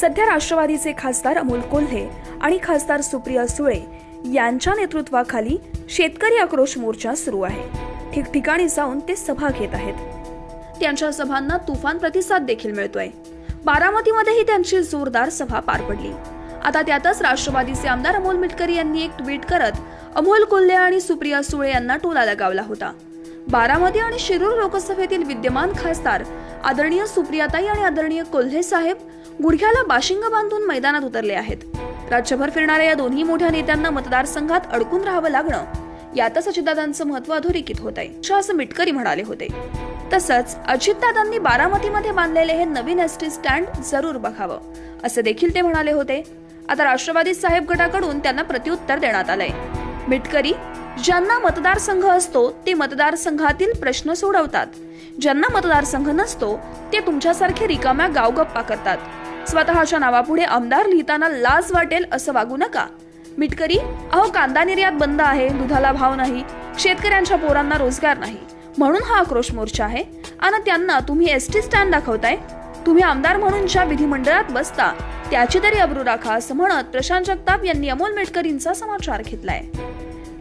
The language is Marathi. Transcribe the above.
सध्या राष्ट्रवादीचे खासदार अमोल कोल्हे आणि खासदार सुप्रिया सुळे यांच्या नेतृत्वाखाली शेतकरी आक्रोश मोर्चा सुरू आहे. ठिकठिकाणी जाऊन ते सभा घेत आहेत. त्यांच्या सभांना तुफान प्रतिसाद देखील मिळतोय. बारामतीमध्येही त्यांची जोरदार सभा पार पडली. आता त्यातच राष्ट्रवादीचे आमदार अमोल मिटकरी यांनी एक ट्विट करत अमोल कोल्हे आणि सुप्रिया सुळे यांना टोला लगावला होता. बारामती आणि शिरूर लोकसभेतील विद्यमान खासदार आदरणीय सुप्रियाताई आणि आदरणीय कोल्हे साहेब गुडघ्याला बाशिंग बांधून मैदानात उतरले आहेत. राज्यभर फिरणाऱ्या या दोन्ही मोठ्या नेत्यांना मतदारसंघात अडकून राहावं लागणं यातच अजितदादांचं महत्त्व अधोरेखित होत आहे असं मिटकरी म्हणाले होते. तसंच अजितदादांनी बारामतीमध्ये बांधलेले हे नवीन एस टी स्टँड जरूर बघावं असं देखील ते म्हणाले होते. आता राष्ट्रवादी साहेब गटाकडून त्यांना प्रत्युत्तर देण्यात आलंय. मिटकरी ज्यांना मतदारसंघ असतो ते मतदारसंघातील प्रश्न सोडवतात. ज्यांना मतदारसंघ नसतो ते तुमच्यासारखे रिकाम्या गावगप्पा करतात. स्वतःच्या नावापुढे आमदार लिहिताना लाज वाटेल असं वागू नका. मिटकरी अहो कांदा निर्यात बंद आहे दुधाला भाव नाही शेतकऱ्यांच्या पोरांना रोजगार नाही. म्हणून हा आक्रोश मोर्चा आहे. आणि त्यांना तुम्ही एस टी स्टँड दाखवताय? तुम्ही आमदार म्हणून ज्या विधिमंडळात बसता त्याची तरी अब्रू राखा असं म्हणत प्रशांत जगताप यांनी अमोल मेटकरींचा समाचार घेतलाय.